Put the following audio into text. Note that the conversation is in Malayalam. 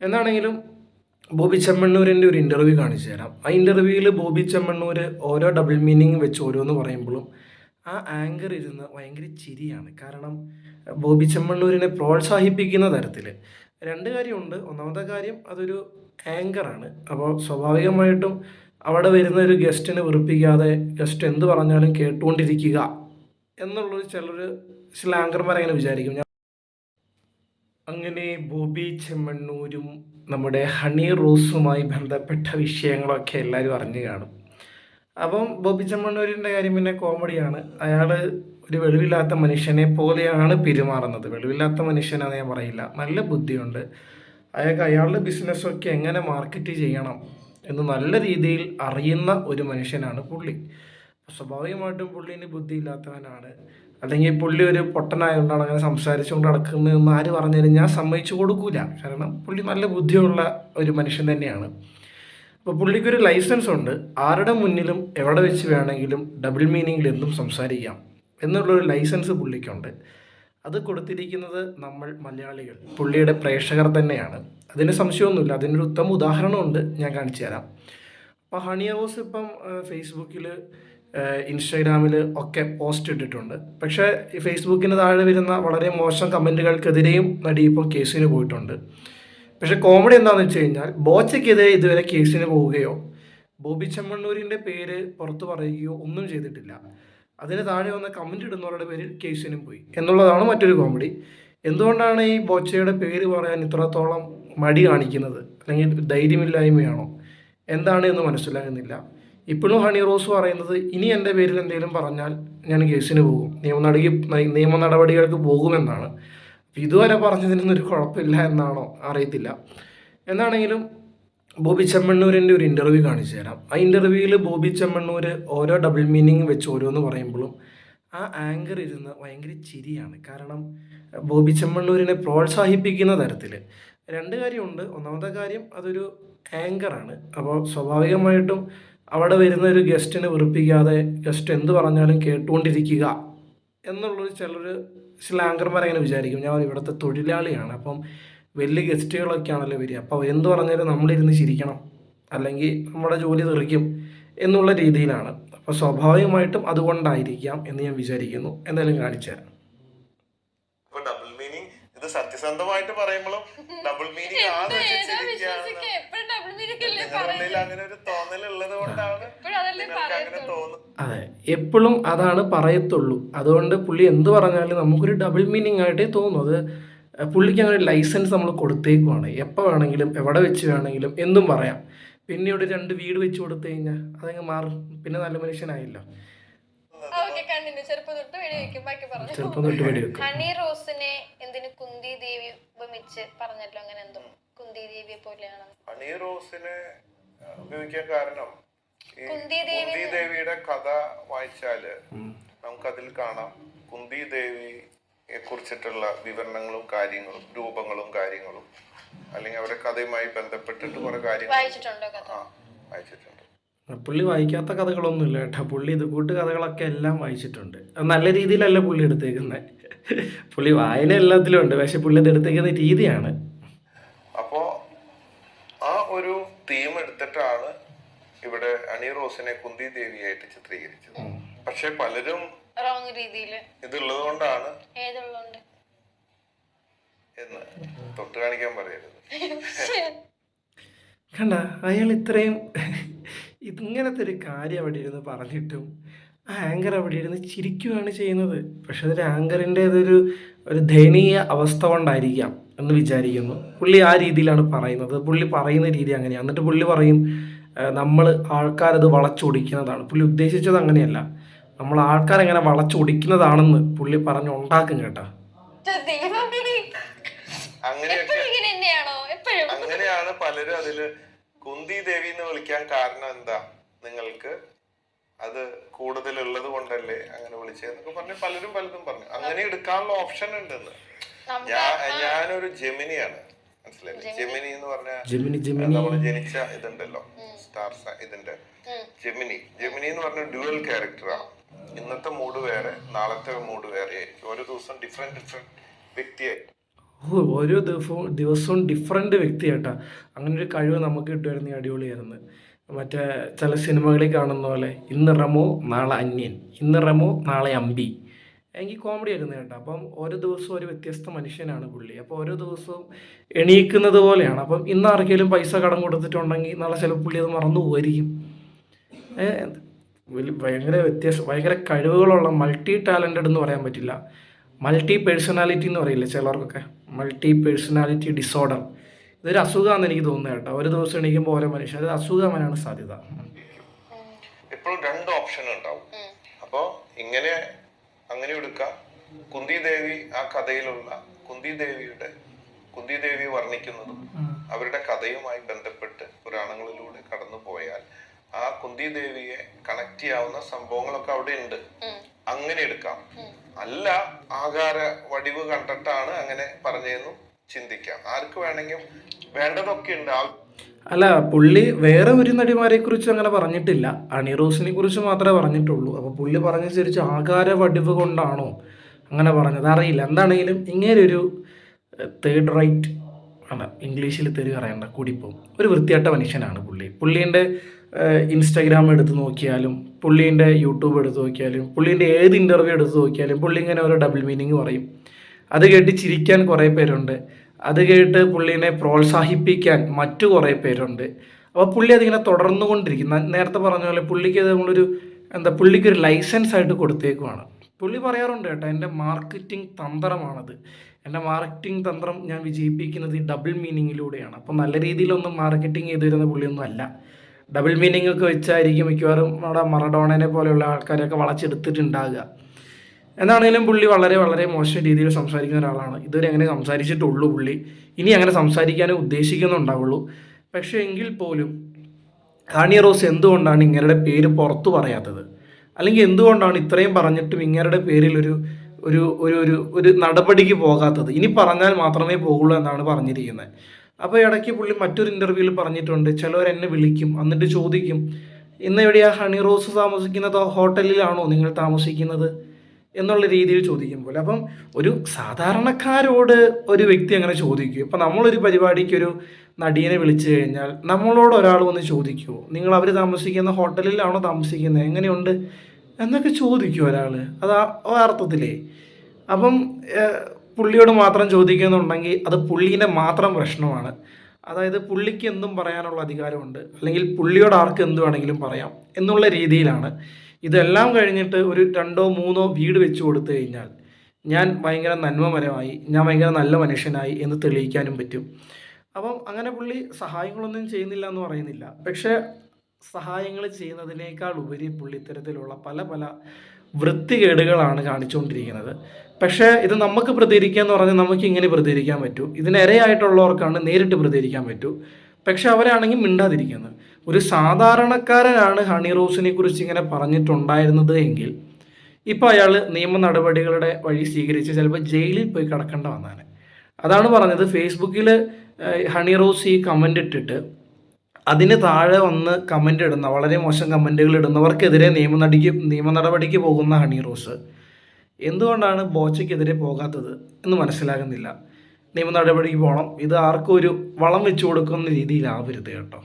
എന്നാണെങ്കിലും ബോബി ചെമ്മണ്ണൂരിന്റെ ഒരു ഇന്റർവ്യൂ കാണിച്ചു തരാം. ആ ഇന്റർവ്യൂവിൽ ബോബി ചെമ്മണ്ണൂർ ഓരോ ഡബിൾ മീനിങ് വെച്ച് ഓരോന്ന് പറയുമ്പോഴും ആ ആങ്കർ ഇരുന്ന് ഭയങ്കര ചിരിയാണ്. കാരണം ബോബി ചെമ്മണ്ണൂരിനെ പ്രോത്സാഹിപ്പിക്കുന്ന തരത്തിൽ രണ്ട് കാര്യമുണ്ട്. ഒന്നാമത്തെ കാര്യം അതൊരു ആങ്കറാണ് അപ്പോൾ സ്വാഭാവികമായിട്ടും അവിടെ വരുന്ന ഒരു ഗസ്റ്റിനെ വെറുപ്പിക്കാതെ ഗസ്റ്റ് എന്ത് പറഞ്ഞാലും കേട്ടുകൊണ്ടിരിക്കുക എന്നുള്ളൊരു ചിലർ ചില ആങ്കർമാർ അങ്ങനെ വിചാരിക്കും. അങ്ങനെ ബോബി ചെമ്മണ്ണൂരും നമ്മുടെ ഹണി റോസുമായി ബന്ധപ്പെട്ട വിഷയങ്ങളൊക്കെ എല്ലാവരും അറിഞ്ഞു കാണും. അപ്പം ബോബി ചെമ്മണ്ണൂരിന്റെ കാര്യം പിന്നെ കോമഡിയാണ്. അയാൾ ഒരു വെളിവില്ലാത്ത മനുഷ്യനെ പോലെയാണ് പെരുമാറുന്നത്. വെളിവില്ലാത്ത മനുഷ്യനാണെന്ന് ഞാൻ പറയില്ല. നല്ല ബുദ്ധിയുണ്ട്. അയാൾക്ക് അയാളുടെ ബിസിനസ്സൊക്കെ എങ്ങനെ മാർക്കറ്റ് ചെയ്യണം എന്ന് നല്ല രീതിയിൽ അറിയുന്ന ഒരു മനുഷ്യനാണ് പുള്ളി. സ്വാഭാവികമായിട്ടും പുള്ളിന് ബുദ്ധിയില്ലാത്തവനാണ്. അല്ലെങ്കിൽ പുള്ളി ഒരു പൊട്ടനായതുകൊണ്ടാണ് അങ്ങനെ സംസാരിച്ചുകൊണ്ട് നടക്കുന്നതെന്ന് ആര് പറഞ്ഞാലും ഞാൻ സമ്മതിച്ചു കൊടുക്കൂല. കാരണം പുള്ളി നല്ല ബുദ്ധിയുള്ള ഒരു മനുഷ്യൻ തന്നെയാണ്. അപ്പോൾ പുള്ളിക്കൊരു ലൈസൻസ് ഉണ്ട്. ആരുടെ മുന്നിലും എവിടെ വെച്ച് വേണമെങ്കിലും ഡബിൾ മീനിങ്ങിൽ എന്തും സംസാരിക്കാം എന്നുള്ളൊരു ലൈസൻസ് പുള്ളിക്കുണ്ട്. അത് കൊടുത്തിരിക്കുന്നത് നമ്മൾ മലയാളികൾ. പുള്ളിയുടെ പ്രേക്ഷകർ തന്നെയാണ്. അതിന് സംശയമൊന്നുമില്ല. അതിനൊരു ഉത്തമ ഉദാഹരണമുണ്ട്. ഞാൻ കാണിച്ചു തരാം. അപ്പോൾ ഹണി ഹൗസ് ഇപ്പം ഫേസ്ബുക്കിൽ ഇൻസ്റ്റാഗ്രാമിൽ ഒക്കെ പോസ്റ്റ് ഇട്ടിട്ടുണ്ട്. പക്ഷേ ഫേസ്ബുക്കിന് താഴെ വരുന്ന വളരെ മോശം കമന്റുകൾക്കെതിരെയും നടി ഇപ്പോൾ കേസിന് പോയിട്ടുണ്ട്. പക്ഷേ കോമഡി എന്താണെന്ന് വെച്ച് കഴിഞ്ഞാൽ ബോച്ചയ്ക്കെതിരെ ഇതുവരെ കേസിന് പോവുകയോ ബോബി ചെമ്മണ്ണൂരിന്റെ പേര് പുറത്ത് പറയുകയോ ഒന്നും ചെയ്തിട്ടില്ല. അതിന് താഴെ വന്ന കമന്റ് ഇടുന്നവരുടെ പേരിൽ കേസിനും പോയി. എന്നുള്ളതാണ് മറ്റൊരു കോമഡി. എന്തുകൊണ്ടാണ് ഈ ബോച്ചയുടെ പേര് പറയാൻ ഇത്രത്തോളം മടി കാണിക്കുന്നത്? അല്ലെങ്കിൽ ധൈര്യമില്ലായ്മയാണോ? എന്താണ് എന്ന് മനസ്സിലാകുന്നില്ല. ഇപ്പോഴും ഹണി റോസ് പറയുന്നത് ഇനി എന്റെ പേരിൽ എന്തെങ്കിലും പറഞ്ഞാൽ ഞാൻ കേസിന് പോകും. നിയമ നടപടി നിയമ നടപടികൾക്ക് പോകുമെന്നാണ്. ഇതുവരെ പറഞ്ഞതിനൊന്നും ഒരു കുഴപ്പമില്ല എന്നാണോ അറിയത്തില്ല. എന്നാണെങ്കിലും ബോബി ചെമ്മണ്ണൂരിന്റെ ഒരു ഇന്റർവ്യൂ കാണിച്ചു തരാം. ആ ഇന്റർവ്യൂവിൽ ബോബി ചെമ്മണ്ണൂർ ഓരോ ഡബിൾ മീനിങ് വെച്ച് ഓരോന്ന് പറയുമ്പോഴും ആ ആങ്കർ ഇരുന്ന് ഭയങ്കര ചിരിയാണ്. കാരണം ബോബി ചെമ്മണ്ണൂരിനെ പ്രോത്സാഹിപ്പിക്കുന്ന തരത്തിൽ രണ്ട് കാര്യമുണ്ട്. ഒന്നാമത്തെ കാര്യം അതൊരു ആങ്കറാണ്. അപ്പോൾ സ്വാഭാവികമായിട്ടും അവിടെ വരുന്ന ഒരു ഗസ്റ്റിനെ വെറുപ്പിക്കാതെ ഗസ്റ്റ് എന്ത് പറഞ്ഞാലും കേട്ടുകൊണ്ടിരിക്കുക എന്നുള്ളൊരു ചിലർ ചില ആങ്കർമാർ അങ്ങനെ വിചാരിക്കും. ഞാൻ ഇവിടുത്തെ തൊഴിലാളിയാണ്. അപ്പം വലിയ ഗസ്റ്റുകളൊക്കെ ആണല്ലോ വരിക അപ്പോൾ എന്ത് പറഞ്ഞാലും നമ്മളിരുന്ന് ചിരിക്കണം. അല്ലെങ്കിൽ നമ്മുടെ ജോലി തെറിക്കും എന്നുള്ള രീതിയിലാണ്. അപ്പോൾ സ്വാഭാവികമായിട്ടും അതുകൊണ്ടായിരിക്കാം എന്ന് ഞാൻ വിചാരിക്കുന്നു. എന്തായാലും കാണിച്ചു തരാം. ഡബിൾ മീനിങ് ഇത് സത്യസന്ധമായിട്ട് പറയുമ്പോഴും ഡബിൾ മീനിങ് ആണ് അങ്ങനെ ഒരു എപ്പോഴും അതാണ് പറയത്തുള്ളൂ. അതുകൊണ്ട് പുള്ളി എന്ത് പറഞ്ഞാലും നമുക്കൊരു ഡബിൾ മീനിങ് ആയിട്ടേ തോന്നും. അത് പുള്ളിക്ക് അങ്ങനെ ലൈസൻസ് നമ്മൾ കൊടുത്തേക്കുവാണ്. എപ്പോൾ വേണമെങ്കിലും എവിടെ വെച്ച് വേണമെങ്കിലും എന്തും പറയാം. പിന്നെ ഇവിടെ രണ്ട് വീട് വെച്ച് കൊടുത്തു കഴിഞ്ഞാൽ അതങ്ങ് മാറും. പിന്നെ നല്ല മനുഷ്യനായില്ല. ചെറുപ്പം തൊട്ട് വെടി വെക്കും. ബാക്കി പറഞ്ഞു. ചെറുപ്പം തൊട്ട് വെടി വെക്കും. ഹണി റോസിനെ എന്തിന് കുന്തി ദേവി ഉപമിച്ച് പറഞ്ഞല്ലോ? അങ്ങനെ എന്തോ കുന്തി ദേവിയെ പോലെയാണ്. ഹണി റോസിനെ ഉപയോഗിക്കാൻ കാരണം കുന്തി ദേവിയുടെ കഥ വായിച്ചാൽ നമുക്കതിൽ കാണാം. കുന്തി ദേവിയെ കുറിച്ചിട്ടുള്ള വിവരണങ്ങളും കാര്യങ്ങളും രൂപങ്ങളും കാര്യങ്ങളും അല്ലെങ്കിൽ അവരുടെ കഥയുമായി ബന്ധപ്പെട്ടിട്ട് കുറെ കാര്യങ്ങൾ വായിച്ചിട്ടുണ്ടോ കഥ. ആ വായിച്ചിട്ടുണ്ട്. പുള്ളി വായിക്കാത്ത കഥകളൊന്നുമില്ല കേട്ടോ. പുള്ളി ഇത് കൂട്ട് കഥകളൊക്കെ എല്ലാം വായിച്ചിട്ടുണ്ട്. നല്ല രീതിയിലല്ല പുള്ളി എടുത്തേക്കുന്നത് പുള്ളി വായന എല്ലാത്തിലും ഉണ്ട്. പക്ഷെ പുള്ളി ഇത് എടുത്തേക്കുന്ന രീതിയാണ് അപ്പോ ആ ഒരു തീം എടുത്തിട്ടാണ് ഇവിടെ അണി റോസിനെ കുന്തി ദേവിയായിട്ട് ചിത്രീകരിച്ചത്. പക്ഷെ പലരും റോങ് രീതിയിൽ. ഇതുള്ളത് കൊണ്ടാണ് എന്ന് തൊട്ട് കാണിക്കാൻ പറയരുത്. കണ്ട അയാൾ ഇത്രയും ഇങ്ങനത്തെ ഒരു കാര്യം അവിടെ ഇരുന്ന് പറഞ്ഞിട്ടും ആ ആങ്കർ അവിടെ ഇരുന്ന് ചിരിക്കുകയാണ് ചെയ്യുന്നത്. പക്ഷെ അതൊരു ആങ്കറിന്റേതൊരു ഒരു ദയനീയ അവസ്ഥ കൊണ്ടായിരിക്കാം എന്ന് വിചാരിക്കുന്നു. പുള്ളി ആ രീതിയിലാണ് പറയുന്നത്. പുള്ളി പറയുന്ന രീതി അങ്ങനെയാണ് എന്നിട്ട് പുള്ളി പറയും നമ്മൾ ആൾക്കാരത് വളച്ചൊടിക്കുന്നതാണ്. പുള്ളി ഉദ്ദേശിച്ചത് അങ്ങനെയല്ല. നമ്മൾ ആൾക്കാരെങ്ങനെ വളച്ചൊടിക്കുന്നതാണെന്ന് പുള്ളി പറഞ്ഞ് ഉണ്ടാക്കും കേട്ടാ അങ്ങനെയാണ് പലരും അതിൽ കുന്തി ദേവി എന്ന് വിളിക്കാൻ കാരണം എന്താ നിങ്ങൾക്ക്? അത് കൂടുതലുള്ളത് കൊണ്ടല്ലേ അങ്ങനെ വിളിച്ചതെന്നൊക്കെ പറഞ്ഞ് പലരും പലതും പറഞ്ഞു. അങ്ങനെ എടുക്കാനുള്ള ഓപ്ഷൻ ഉണ്ടെന്ന്. ഞാൻ ഞാനൊരു ജെമിനിയാണ്. മനസ്സിലായില്ലേ? ജെമിനി. എന്ന് പറഞ്ഞാൽ ജെമിനി ജെമിനി. നമ്മൾ ജനിച്ച ഇതുണ്ടല്ലോ സ്റ്റാർ ഇതിന്റെ. ജെമിനി. ജെമിനി എന്ന് പറഞ്ഞ ഡ്യുവൽ ക്യാരക്ടറാണ് ഇന്നത്തെ മൂഡ് വേറെ നാളത്തെ മൂഡ് വേറെ ആയിരിക്കും. ഓരോ ദിവസം ഡിഫറെന്റ് ഡിഫറെന്റ് വ്യക്തിയായിട്ട് ഓരോ ദിവസവും ദിവസവും ഡിഫറെന്റ് വ്യക്തിയായിട്ടാ അങ്ങനെ ഒരു കഴിവ് നമുക്ക് കിട്ടുമായിരുന്നു അടിപൊളിയായിരുന്നു മറ്റേ ചില സിനിമകളിൽ കാണുന്ന പോലെ ഇന്ന് റമോ നാളെ അന്യൻ. ഇന്ന് റമോ നാളെ അമ്പി. എനിക്ക് കോമഡി ആയിരുന്നു കേട്ടോ. അപ്പം ഓരോ ദിവസവും ഒരു വ്യത്യസ്ത മനുഷ്യനാണ് പുള്ളി. അപ്പോൾ ഓരോ ദിവസവും എണീക്കുന്നത് പോലെയാണ്. അപ്പം ഇന്ന് ആർക്കെങ്കിലും പൈസ കടം കൊടുത്തിട്ടുണ്ടെങ്കിൽ നാളെ ചിലപ്പോൾ പുള്ളി അത് മറന്നു പോയിരിക്കും വലിയ ഭയങ്കര വ്യത്യാസം ഭയങ്കര കഴിവുകളുള്ള മൾട്ടി ടാലന്റഡ് എന്ന് പറയാൻ പറ്റില്ല. മൾട്ടി പേഴ്സണാലിറ്റി എന്ന് പറയില്ലേ ചിലർക്കൊക്കെ? മൾട്ടി പേഴ്സണാലിറ്റി ഡിസോർഡർ ഇതൊരു അസുഖമാണെന്ന് എനിക്ക് തോന്നുന്നത് കേട്ടോ. ഒരു ദിവസം എണീക്കുമ്പോൾ ഓരോ മനുഷ്യൻ അത് അസുഖമാനാണ് സാധ്യത. എപ്പോഴും രണ്ട് ഓപ്ഷൻ ഉണ്ടാവും. അപ്പോൾ ഇങ്ങനെ അങ്ങനെ എടുക്കാം. കുന്തി ദേവി ആ കഥയിലുള്ള കുന്തി ദേവിയുടെ കുന്തി ദേവി വർണിക്കുന്നതും അവരുടെ കഥയുമായി ബന്ധപ്പെട്ട് പുരാണങ്ങളിലൂടെ കടന്നു പോയാൽ ആ കുന്തി ദേവിയെ കണക്ട് ചെയ്യാവുന്ന സംഭവങ്ങളൊക്കെ അവിടെ ഉണ്ട്. അങ്ങനെ എടുക്കാം. അല്ല ആകാര വടിവ് കണ്ടിട്ടാണ് അങ്ങനെ പറഞ്ഞതെന്നും ചിന്തിക്കാം. ആർക്ക് വേണമെങ്കിലും വേണ്ടതൊക്കെ ഉണ്ട്. ആ അല്ല പുള്ളി വേറെ ഒരു നടിമാരെ കുറിച്ച് അങ്ങനെ പറഞ്ഞിട്ടില്ല. അണിറോസിനെ കുറിച്ച് മാത്രമേ പറഞ്ഞിട്ടുള്ളൂ. അപ്പോൾ പുള്ളി പറഞ്ഞനുസരിച്ച് ആകാര വടിവ് കൊണ്ടാണോ അങ്ങനെ പറഞ്ഞത്? അറിയില്ല. എന്താണെങ്കിലും ഇങ്ങനെ ഒരു തേർഡ് റൈറ്റ് ആണ്. ഇംഗ്ലീഷിൽ തെറി പറയേണ്ട കൂടിപ്പോവും ഒരു വൃത്തിയാട്ട മനുഷ്യനാണ് പുള്ളി. പുള്ളീന്റെ ഇൻസ്റ്റാഗ്രാം എടുത്ത് നോക്കിയാലും പുള്ളീന്റെ യൂട്യൂബ് എടുത്ത് നോക്കിയാലും പുള്ളീന്റെ ഏത് ഇന്റർവ്യൂ എടുത്ത് നോക്കിയാലും പുള്ളി ഇങ്ങനെ ഓരോ ഡബിൾ മീനിങ് പറയും. അത് കേട്ട് ചിരിക്കാൻ കുറേ പേരുണ്ട്. അത് കേട്ട് പുള്ളീനെ പ്രോത്സാഹിപ്പിക്കാൻ മറ്റു കുറേ പേരുണ്ട്. അപ്പോൾ പുള്ളി അതിങ്ങനെ തുടർന്നുകൊണ്ടിരിക്കും. നേരത്തെ പറഞ്ഞ പോലെ പുള്ളിക്ക് നമ്മളൊരു എന്താ പുള്ളിക്ക് ഒരു ലൈസൻസ് ആയിട്ട് കൊടുത്തേക്കുവാണ്. പുള്ളി പറയാറുണ്ട് കേട്ടോ എന്റെ മാർക്കറ്റിംഗ് തന്ത്രമാണത്. എന്റെ മാർക്കറ്റിംഗ് തന്ത്രം ഞാൻ വിജയിപ്പിക്കുന്നത് ഈ ഡബിൾ മീനിങ്ങിലൂടെയാണ് അപ്പോൾ നല്ല രീതിയിലൊന്നും മാർക്കറ്റിംഗ് ചെയ്തു വരുന്ന പുള്ളിയൊന്നും അല്ല. ഡബിൾ മീനിങ് ഒക്കെ വെച്ചായിരിക്കും മിക്കവാറും നമ്മുടെ മറഡോണനെ പോലെയുള്ള ആൾക്കാരെയൊക്കെ വളച്ചെടുത്തിട്ടുണ്ടാകുക എന്നാണേലും പുള്ളി വളരെ വളരെ മോശം രീതിയിൽ സംസാരിക്കുന്ന ഒരാളാണ്. ഇതുവരെ അങ്ങനെ സംസാരിച്ചിട്ടുള്ളൂ പുള്ളി. ഇനി അങ്ങനെ സംസാരിക്കാനേ ഉദ്ദേശിക്കുന്നുണ്ടാവുള്ളൂ. പക്ഷേ എങ്കിൽ പോലും കാണിയ റോസ് എന്തുകൊണ്ടാണ് ഇങ്ങരുടെ പേര് പുറത്തു പറയാത്തത്? അല്ലെങ്കിൽ എന്തുകൊണ്ടാണ് ഇത്രയും പറഞ്ഞിട്ടും ഇങ്ങരുടെ പേരിൽ ഒരു ഒരു ഒരു ഒരു ഒരു നടപടിക്ക് പോകാത്തത്? ഇനി പറഞ്ഞാൽ മാത്രമേ പോകുള്ളൂ എന്നാണ് പറഞ്ഞിരിക്കുന്നത്. അപ്പോൾ ഇടയ്ക്ക് പുള്ളി മറ്റൊരു ഇന്റർവ്യൂവിൽ പറഞ്ഞിട്ടുണ്ട് ചിലവർ എന്നെ വിളിക്കും എന്നിട്ട് ചോദിക്കും ഇന്ന് എവിടെയാ ഹണി റോസ് താമസിക്കുന്നത്? ഹോട്ടലിലാണോ നിങ്ങൾ താമസിക്കുന്നത് എന്നുള്ള രീതിയിൽ ചോദിക്കും പോലെ അപ്പം ഒരു സാധാരണക്കാരോട് ഒരു വ്യക്തി അങ്ങനെ ചോദിക്കും. ഇപ്പം നമ്മളൊരു പരിപാടിക്ക് ഒരു നടിയനെ വിളിച്ചു കഴിഞ്ഞാൽ നമ്മളോട് ഒരാൾ വന്ന് ചോദിക്കുമോ നിങ്ങൾ അവർ താമസിക്കുന്ന ഹോട്ടലിലാണോ താമസിക്കുന്നത്? എങ്ങനെയുണ്ട്? എന്നൊക്കെ ചോദിക്കും ഒരാൾ അത് അർത്ഥത്തിലേ. അപ്പം പുള്ളിയോട് മാത്രം ചോദിക്കുന്നുണ്ടെങ്കിൽ അത് പുള്ളീന്റെ മാത്രം പ്രശ്നമാണ്. അതായത് പുള്ളിക്ക് എന്തും പറയാനുള്ള അധികാരമുണ്ട്. അല്ലെങ്കിൽ പുള്ളിയോട് ആർക്ക് എന്ത് വേണമെങ്കിലും പറയാം എന്നുള്ള രീതിയിലാണ്. ഇതെല്ലാം കഴിഞ്ഞിട്ട് ഒരു രണ്ടോ മൂന്നോ വീട് വെച്ച് കൊടുത്തു കഴിഞ്ഞാൽ ഞാൻ ഭയങ്കര നന്മമരമായി ഞാൻ ഭയങ്കര നല്ല മനുഷ്യനായി എന്ന് തെളിയിക്കാനും പറ്റും. അപ്പം അങ്ങനെ പുള്ളി സഹായങ്ങളൊന്നും ചെയ്യുന്നില്ല എന്ന് പറയുന്നില്ല. പക്ഷേ സഹായങ്ങൾ ചെയ്യുന്നതിനേക്കാൾ ഉപരി പുള്ളി ഇത്തരത്തിലുള്ള പല പല വൃത്തികേടുകളാണ് കാണിച്ചുകൊണ്ടിരിക്കുന്നത്. പക്ഷേ ഇത് നമുക്ക് പ്രതികരിക്കുക എന്ന് പറഞ്ഞാൽ നമുക്ക് ഇങ്ങനെ പ്രതികരിക്കാൻ പറ്റൂ. ഇതിനിരയായിട്ടുള്ളവർക്കാണ് നേരിട്ട് പ്രതികരിക്കാൻ പറ്റൂ. പക്ഷെ അവരാണെങ്കിൽ മിണ്ടാതിരിക്കുന്നത് ഒരു സാധാരണക്കാരനാണ് ഹണി റോസിനെ കുറിച്ച് ഇങ്ങനെ പറഞ്ഞിട്ടുണ്ടായിരുന്നത് എങ്കിൽ ഇപ്പോൾ അയാൾ നിയമ നടപടികളുടെ വഴി സ്വീകരിച്ച് ചിലപ്പോൾ ജയിലിൽ പോയി കിടക്കേണ്ട വന്നാണ്. അതാണ് പറഞ്ഞത്. ഫേസ്ബുക്കിൽ ഹണി റോസ് ഈ കമന്റ് ഇട്ടിട്ട് അതിന് താഴെ വന്ന് കമന്റ് ഇടുന്ന വളരെ മോശം കമന്റുകൾ ഇടുന്നവർക്കെതിരെ നിയമ നടിക്ക് നിയമ നടപടിക്ക് പോകുന്ന ഹണി റോസ് എന്തുകൊണ്ടാണ് ബോച്ചയ്ക്കെതിരെ പോകാത്തത് എന്ന് മനസ്സിലാകുന്നില്ല. നിയമ നടപടിക്ക് പോകണം. ഇത് ആർക്കും ഒരു വളം വെച്ച് കൊടുക്കുന്ന രീതിയിലാവരുത് കേട്ടോ.